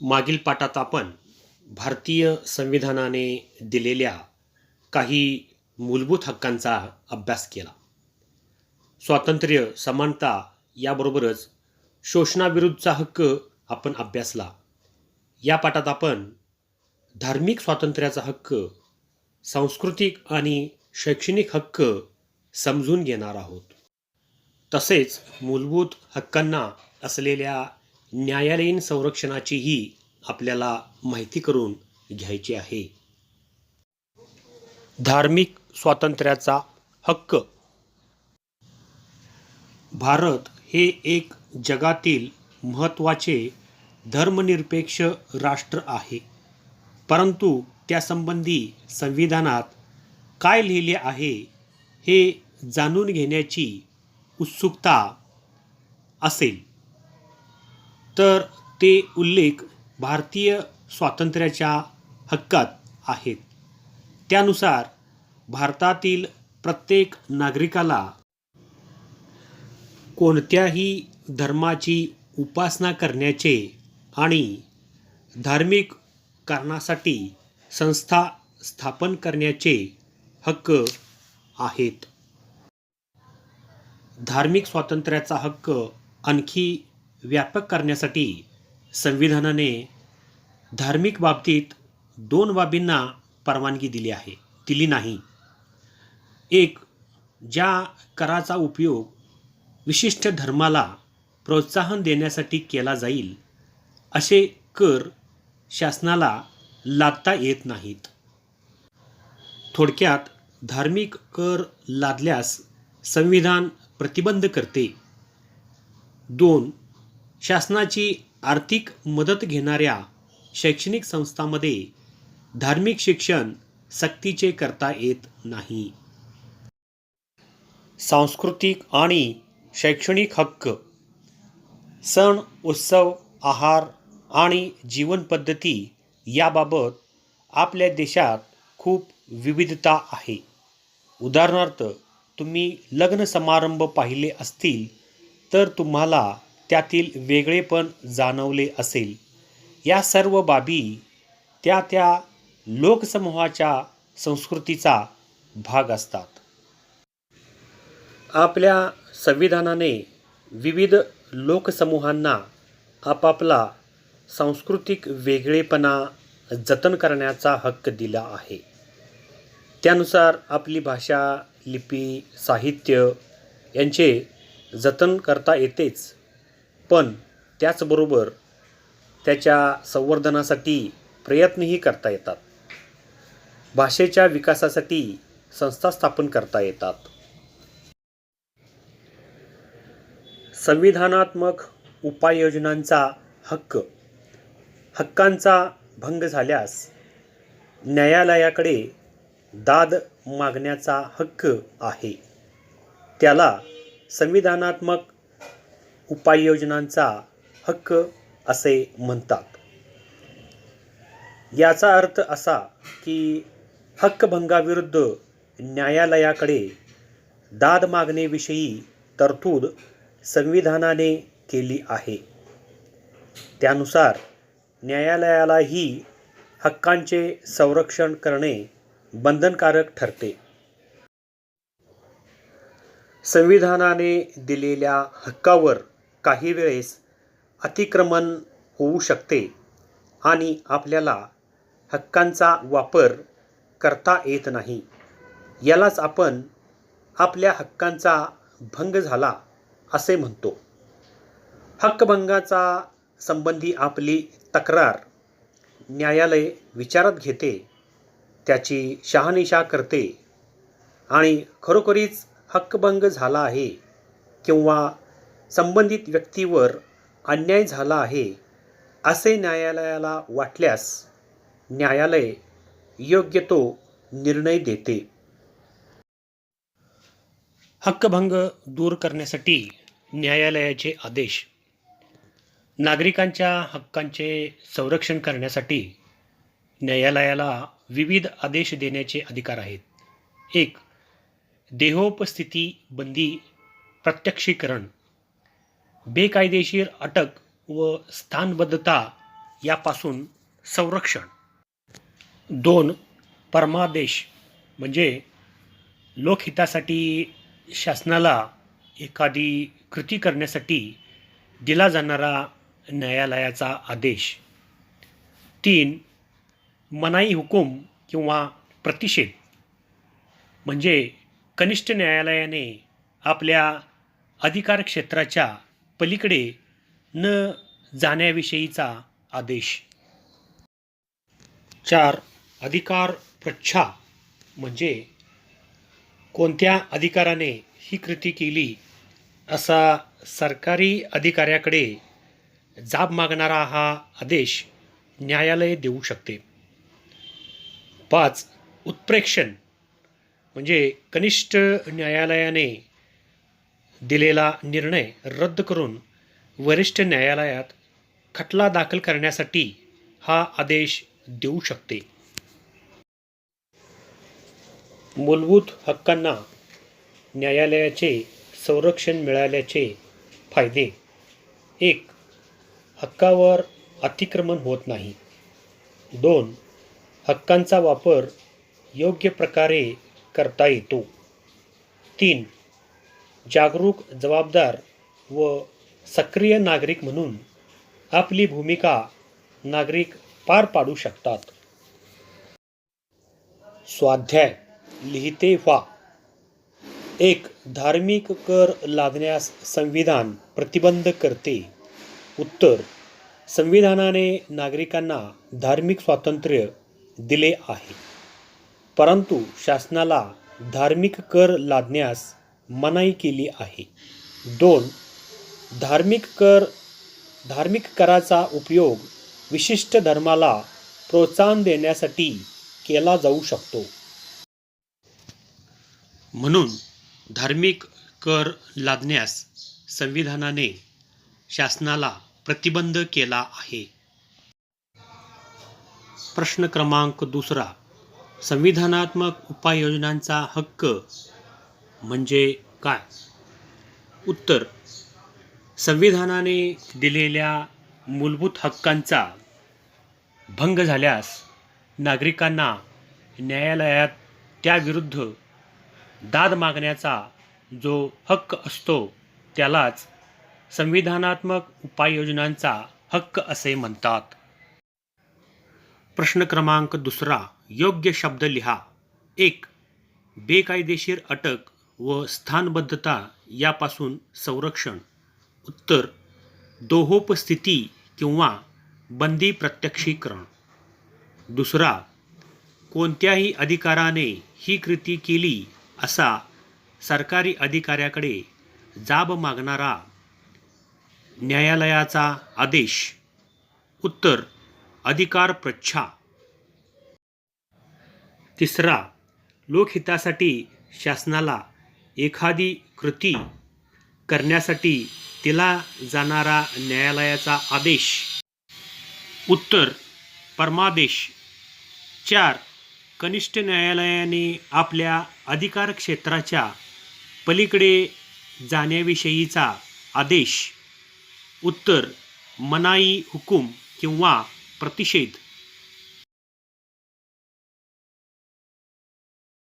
मागील पाठात आपण भारतीय संविधानाने दिलेल्या काही मूलभूत हक्कांचा अभ्यास केला. स्वातंत्र्य समानता याबरोबरच शोषणाविरुद्धचा हक्क आपण अभ्यासला. या पाठात आपण धार्मिक स्वातंत्र्याचा हक्क सांस्कृतिक आणि शैक्षणिक हक्क समजून घेणार आहोत. तसेच मूलभूत हक्कांना असलेल्या न्यायालयीन संरक्षणाचीही आपल्याला माहिती करून घ्यायची आहे. धार्मिक स्वातंत्र्याचा हक्क. भारत हे एक जगातील महत्त्वाचे धर्मनिरपेक्ष राष्ट्र आहे. परंतु त्यासंबंधी संविधानात काय लिहिले आहे हे जाणून घेण्याची उत्सुकता असेल. तर ते उल्लेख भारतीय स्वातंत्र्याच्या हक्कात आहेत. त्यानुसार भारतातील प्रत्येक नागरिकाला कोणत्याही धर्माची उपासना करण्याचे आणि धार्मिक कारणासाठी संस्था स्थापन करण्याचे हक्क आहेत. धार्मिक स्वातंत्र्याचा हक्क आणखी व्यापक करण्यासाठी संविधानाने धार्मिक बाबतीत दोन बाबींना परवानगी दिली आहे. दिली नाही. एक ज्या कराचा उपयोग विशिष्ट धर्माला प्रोत्साहन देण्यासाठी केला जाईल असे कर शासनाला लादता येत नाहीत. थोडक्यात धार्मिक कर लादल्यास संविधान प्रतिबंध करते. दोन शासनाची आर्थिक मदत घेणाऱ्या शैक्षणिक संस्थांमध्ये धार्मिक शिक्षण सक्तीचे करता येत नाही. सांस्कृतिक आणि शैक्षणिक हक्क सण उत्सव आहार आणि जीवनपद्धती याबाबत आपल्या देशात खूप विविधता आहे. उदाहरणार्थ तुम्ही लग्न समारंभ पाहिले असतील तर तुम्हाला त्यातील वेगळेपण जाणवले असेल. या सर्व बाबी त्या त्या लोकसमूहाच्या संस्कृतीचा भाग असतात. आपल्या संविधानाने विविध लोकसमूहांना आपापला सांस्कृतिक वेगळेपणा जतन करण्याचा हक्क दिला आहे. त्यानुसार आपली भाषा लिपी साहित्य यांचे जतन करता येतेच. पण त्याचबरोबर त्याच्या संवर्धनासाठी प्रयत्नही करता येतात. भाषेच्या विकासासाठी संस्था स्थापन करता येतात. संविधानात्मक उपाययोजनांचा हक्क हक्कांचा भंग झाल्यास न्यायालयाकडे दाद मागण्याचा हक्क आहे. त्याला संविधानात्मक उपाययोजनांचा हक्क असे म्हणतात. याचा अर्थ असा की हक्कभंगाविरुद्ध न्यायालयाकडे दाद मागणेविषयी तरतूद संविधानाने केली आहे. त्यानुसार न्यायालयालाही हक्कांचे संरक्षण करणे बंधनकारक ठरते. संविधानाने दिलेल्या हक्कावर काही वेळेस अतिक्रमण होऊ शकते आणि आपल्याला हक्कांचा वापर करता येत नाही. यालाच आपण आपल्या हक्कांचा भंग झाला असे म्हणतो. हक्कभंगाचा संबंधी आपली तक्रार न्यायालय विचारात घेते त्याची शहानिशा करते आणि खरोखरीच हक्कभंग झाला आहे किंवा संबंधित व्यक्तीवर अन्याय झाला आहे असे न्यायालयाला वाटल्यास न्यायालय योग्य तो निर्णय देते. हक्कभंग दूर करण्यासाठी न्यायालयाचे आदेश. नागरिकांच्या हक्कांचे संरक्षण करण्यासाठी न्यायालयाला विविध आदेश देण्याचे अधिकार आहेत. एक देहोपस्थिती बंदी प्रत्यक्षीकरण. बेकायदेशीर अटक व स्थानबद्धता यापासून संरक्षण. दोन परमादेश म्हणजे लोकहितासाठी शासनाला एखादी कृती करण्यासाठी दिला जाणारा न्यायालयाचा आदेश. तीन मनाई हुकूम किंवा प्रतिषेध म्हणजे कनिष्ठ न्यायालयाने आपल्या अधिकार क्षेत्राच्या पलीकडे न जाण्याविषयीचा आदेश. चार अधिकार प्रच्छा म्हणजे कोणत्या अधिकाराने ही कृती केली असा सरकारी अधिकाऱ्याकडे जाब मागणारा हा आदेश न्यायालय देऊ शकते. पाच उत्प्रेक्षण म्हणजे कनिष्ठ न्यायालयाने दिलेला निर्णय रद्द करून वरिष्ठ न्यायालयात खटला दाखल करण्यासाठी हा आदेश देऊ शकते. मूलभूत हक्कांना न्यायालयाचे संरक्षण मिळाल्याचे फायदे. एक हक्कावर अतिक्रमण होत नाही. दोन हक्कांचा वापर योग्य प्रकारे करता येतो. तीन जागरूक जबाबदार व सक्रिय नागरिक म्हणून आपली भूमिका नागरिक पार पाडू शकतात. स्वाध्याय लिहिते व्हा. एक धार्मिक कर लादण्यास संविधान प्रतिबंध करते. उत्तर संविधानाने नागरिकांना धार्मिक स्वातंत्र्य दिले आहे. परंतु शासनाला धार्मिक कर लादण्यास मनाई केली आहे. दोन धार्मिक कर धार्मिक कराचा उपयोग विशिष्ट धर्माला प्रोत्साहन देण्यासाठी केला जाऊ शकतो. म्हणून धार्मिक कर लादण्यास संविधानाने शासनाला प्रतिबंध केला आहे. प्रश्न क्रमांक दुसरा संविधानात्मक उपाययोजनांचा हक्क म्हणजे काय? उत्तर. संविधानाने दिलेल्या मूलभूत हक्कांचा भंग झाल्यास नागरिकांना न्यायालयात त्याविरुद्ध दाद मागण्याचा जो हक्क असतो त्यालाच संविधानात्मक उपाययोजनांचा हक्क असे म्हणतात. प्रश्न क्रमांक दुसरा. योग्य शब्द लिहा. एक. बेकायदेशीर अटक व स्थानबद्धता यापासून संरक्षण. उत्तर दोहोपस्थिती किंवा बंदी प्रत्यक्षीकरण. दुसरा कोणत्याही अधिकाराने ही कृती केली असा सरकारी अधिकाऱ्याकडे जाब मागणारा न्यायालयाचा आदेश. उत्तर अधिकार प्रच्छा. तिसरा लोकहितासाठी शासनाला एखादी कृती करण्यासाठी दिला जाणारा न्यायालयाचा आदेश. उत्तर परमादेश. चार कनिष्ठ न्यायालयाने आपल्या अधिकार क्षेत्राच्या पलीकडे जाण्याविषयीचा आदेश. उत्तर मनाई हुकूम किंवा प्रतिषेध.